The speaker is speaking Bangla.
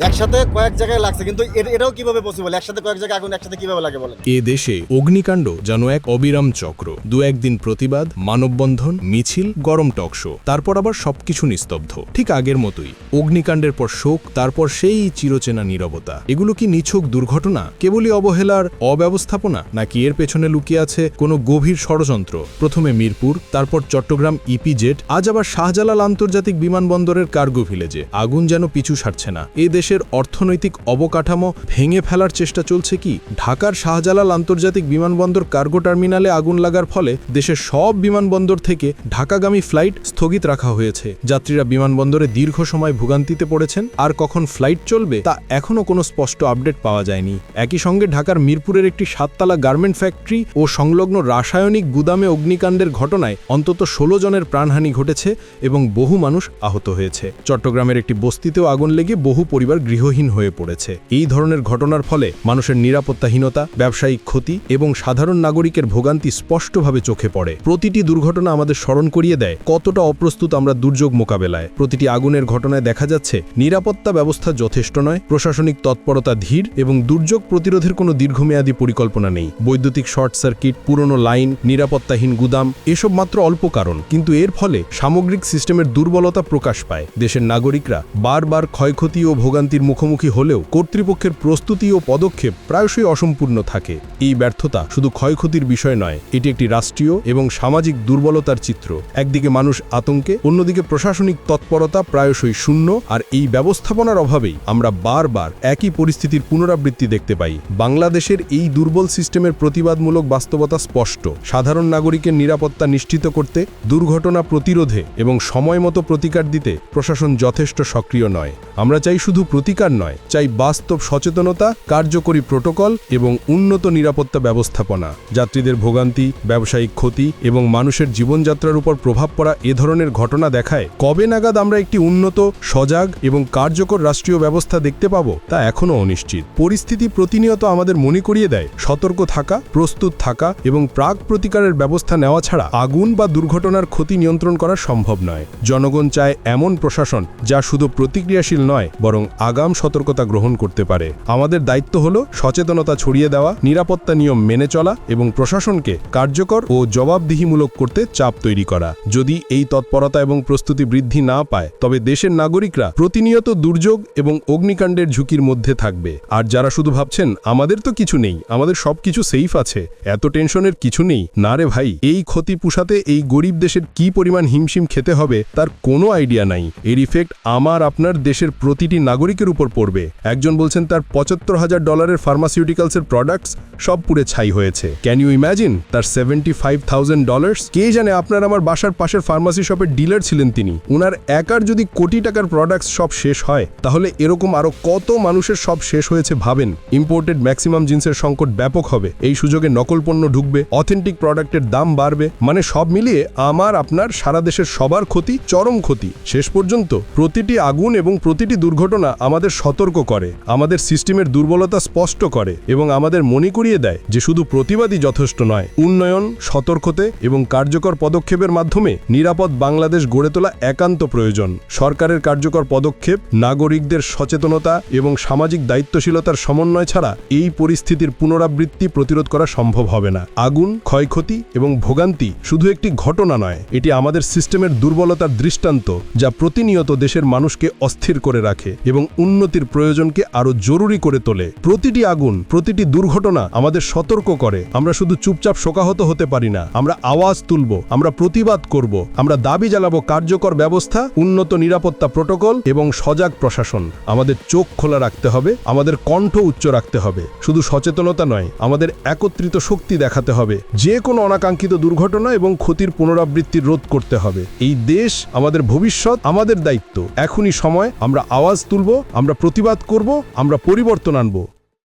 একসাথে কয়েক জায়গায় লাগছে, কিন্তু এটাও কীভাবে পসিবল একসাথে কয়েক জায়গায় আগুন একসাথে কীভাবে লাগে বলেন? এ দেশে অগ্নিকাণ্ড যেন এক অবিরাম চক্র। দু একদিন প্রতিবাদ, মানববন্ধন, মিছিল, গরম টকশো তারপর আবার সবকিছু নিস্তব্ধ। ঠিক আগের মতোই, অগ্নিকাণ্ডের পর শোক, তারপর সেই চিরচেনা নীরবতা। এগুলো কি নিছক দুর্ঘটনা? কেবলই অবহেলার অব্যবস্থাপনা? নাকি এর পেছনে লুকিয়ে আছে কোনো গভীর ষড়যন্ত্র? প্রথমে মিরপুর, তারপর চট্টগ্রাম ইপিজেট আজ আবার শাহজালাল আন্তর্জাতিক বিমানবন্দরের কার্গো ভিলেজে। আগুন যেন পিছু সারছে না। এ দেশের অর্থনৈতিক অবকাঠামো ভেঙে ফেলার চেষ্টা চলছে কি? ঢাকার শাহজালাল আন্তর্জাতিক বিমানবন্দর কার্গো টার্মিনালে আগুন লাগার ফলে দেশের সব বিমানবন্দর থেকে ঢাকাগামী ফ্লাইট স্থগিত রাখা হয়েছে। যাত্রীরা বিমানবন্দরে দীর্ঘ সময় ভোগান্তিতে পড়েছেন, আর কখন ফ্লাইট চলবে তা এখনও কোনো স্পষ্ট আপডেট পাওয়া যায়নি। একই সঙ্গে ঢাকার মিরপুরের একটি সাততলা গার্মেন্ট ফ্যাক্টরি ও সংলগ্ন রাসায়নিক গুদামে অগ্নিকাণ্ডের ঘটনায় অন্তত ষোলো জনের প্রাণহানি ঘটেছে এবং বহু মানুষ আহত হয়েছে। চট্টগ্রামের একটি বস্তিতেও আগুন লেগে বহু পরিবার গৃহহীন হয়ে পড়েছে। এই ধরনের ঘটনার ফলে মানুষের নিরাপত্তাহীনতা, ব্যবসায়িক ক্ষতি এবং সাধারণ নাগরিকের ভোগান্তি স্পষ্টভাবে চোখে পড়ে। প্রতিটি দুর্ঘটনা আমাদের স্মরণ করিয়ে দেয় কতটা অপ্রস্তুত আমরা দুর্যোগ মোকাবেলায়। প্রতিটি আগুনের ঘটনায় দেখা যাচ্ছে, নিরাপত্তা ব্যবস্থা যথেষ্ট নয়, প্রশাসনিক তৎপরতা ধীর এবং দুর্যোগ প্রতিরোধের কোনো দীর্ঘমেয়াদী পরিকল্পনা নেই। বৈদ্যুতিক শর্ট সার্কিট, পুরনো লাইন, নিরাপত্তাহীন গুদাম, এসব মাত্র অল্প কারণ। কিন্তু এর ফলে সামগ্রিক সিস্টেমের দুর্বলতা প্রকাশ পায়। দেশের নাগরিকরা বারবার ক্ষয়ক্ষতি ও ভোগান্তির মুখোমুখি হলেও কর্তৃপক্ষের প্রস্তুতি ও পদক্ষেপ প্রায়শই অসম্পূর্ণ থাকে। এই ব্যর্থতা শুধু ক্ষয়ক্ষতির বিষয় নয়, এটি একটি রাষ্ট্রীয় এবং সামাজিক দুর্বলতার চিত্র। একদিকে মানুষ আতঙ্কে, অন্যদিকে প্রশাসনিক তৎপরতা প্রায়শই শূন্য, আর এই ব্যবস্থাপনার অভাবেই আমরা বারবার একই পরিস্থিতির পুনরাবৃত্তি দেখতে পাই। বাংলাদেশের এই দুর্বল সিস্টেমের প্রতিবাদমূলক বাস্তবতা স্পষ্ট। সাধারণ নাগরিকের নিরাপত্তা নিশ্চিত করতে, দুর্ঘটনা প্রতিরোধে এবং সময় মতো প্রতিকার দিতে প্রশাসন যথেষ্ট সক্রিয় নয়। আমরা চাই শুধু প্রতিকার নয়, চাই বাস্তব সচেতনতা, কার্যকরী প্রোটোকল এবং উন্নত নিরাপত্তা ব্যবস্থাপনা। যাত্রীদের ভোগান্তি, ব্যবসায়িক ক্ষতি এবং মানুষের জীবনযাত্রার উপর প্রভাব পড়া এ ধরনের ঘটনা দেখায় কবে নাগাদ আমরা একটি উন্নত, সজাগ এবং কার্যকর রাষ্ট্রীয় ব্যবস্থা দেখতে পাবো তা এখনও অনিশ্চিত। পরিস্থিতি প্রতিনিয়ত আমাদের মনে করিয়ে দেয়, সতর্ক থাকা, প্রস্তুত থাকা এবং প্রাক প্রতিকারের ব্যবস্থা নেওয়া ছাড়া আগুন বা দুর্ঘটনার ক্ষতি নিয়ন্ত্রণ করা সম্ভব নয়। জনগণ চায় এমন প্রশাসন যা শুধু প্রতিক্রিয়াশীল নয়, বরং আগাম সতর্কতা গ্রহণ করতে পারে। আমাদের দায়িত্ব হল সচেতনতা ছড়িয়ে দেওয়া, নিরাপত্তা নিয়ম মেনে চলা এবং প্রশাসনকে কার্যকর ও জবাবদিহিমূলক করতে চাপ তৈরি করা। যদি এই তৎপরতা এবং প্রস্তুতি বৃদ্ধি না পায়, তবে দেশের নাগরিকরা প্রতিনিয়ত দুর্যোগ এবং অগ্নিকাণ্ডের ঝুঁকির মধ্যে থাকবে। আর যারা শুধু ভাবছেন, আমাদের তো কিছু নেই, আমাদের সব কিছু সেফ আছে, এত টেনশনের কিছু নেই, না রে ভাই, এই ক্ষতি পুষাতে এই গরিব দেশের কি পরিমাণ হিমশিম খেতে হবে, তার কোনো আইডিয়া নাই। এর ইফেক্ট আমার, আপনার দেশের প্রতিটি নাগরিকের উপর পড়বে। একজন বলছেন তার পঁচাত্তর হাজার ডলারের ফার্মাসিউটিক্যালসের প্রোডাক্টস সব পুড়ে ছাই হয়েছে। ক্যান ইউ ইম্যাজিন তার সেভেন্টি ফাইভ থাউজেন্ড ডলার্স কে জানে আপনার আমার বাসার পাশের ফার্মাসি শপের ডিলার ছিলেন তিনি? ওনার একার যদি কোটি টাকার প্রোডাক্টস সব শেষ হয়, তাহলে এরকম আরও কত মানুষের সব শেষ হয়েছে ভাবেন? ইম্পোর্টেড ম্যাক্সিমাম জিন্সের সংকট ব্যাপক হবে। এই সুযোগে নকল পণ্য ঢুকবে অথেন্টিক প্রোডাক্টের দাম বাড়বে। মানে সব মিলিয়ে আমার, আপনার, সারা দেশের সবার ক্ষতি চরম ক্ষতি। শেষ পর্যন্ত প্রতিটি আগুন এবং প্রতিটি দুর্ঘটনা আমাদের সতর্ক করে, আমাদের সিস্টেমের দুর্বলতা স্পষ্ট করে এবং আমাদের মনে করিয়ে দেয় যে শুধু প্রতিবাদই যথেষ্ট নয়। উন্নয়ন, সতর্কতে এবং কার্যকর পদক্ষেপের মাধ্যমে নিরাপদ বাংলাদেশ গড়ে তোলা একান্ত প্রয়োজন। সরকারের কার্যকর পদক্ষেপ, নাগরিকদের সচেতনতা এবং সামাজিক দায়িত্বশীলতার সমন্বয় ছাড়া এই পরিস্থিতির পুনরাবৃত্তি প্রতিরোধ করা সম্ভব হবে না। আগুন, ক্ষয়ক্ষতি এবং ভোগান্তি শুধু একটি ঘটনা নয়, এটি আমাদের সিস্টেমের দুর্বলতার দৃষ্টান্ত যা প্রতিনিয়ত দেশের মানুষকে অস্থির করে রাখে এবং উন্নতির প্রয়োজনকে আরও জরুরি করে তোলে। প্রতিটি আগুন, প্রতিটি দুর্ঘটনা আমাদের সতর্ক করে। আমরা শুধু চুপচাপ শোকাহত হতে পারি না। আমরা আওয়াজ তুলব, আমরা প্রতিবাদ করব। আমরা দাবি জ্বালাবো কার্যকর ব্যবস্থা, উন্নত নিরাপত্তা প্রোটোকল এবং সজাগ প্রশাসন। আমাদের চোখ খোলা রাখতে হবে, আমাদের কণ্ঠ উচ্চ রাখতে হবে। শুধু সচেতনতা নয়, আমাদের একত্রিত শক্তি দেখাতে হবে। যে কোনো অনাকাঙ্ক্ষিত দুর্ঘটনা এবং ক্ষতির পুনরাবৃত্তি রোধ করতে হবে। এই দেশ আমাদের ভবিষ্যৎ, আমাদের দায়িত্ব। এখনই সময়, আমরা আওয়াজ তুলব আমরা প্রতিবাদ করব আমরা পরিবর্তন আনব।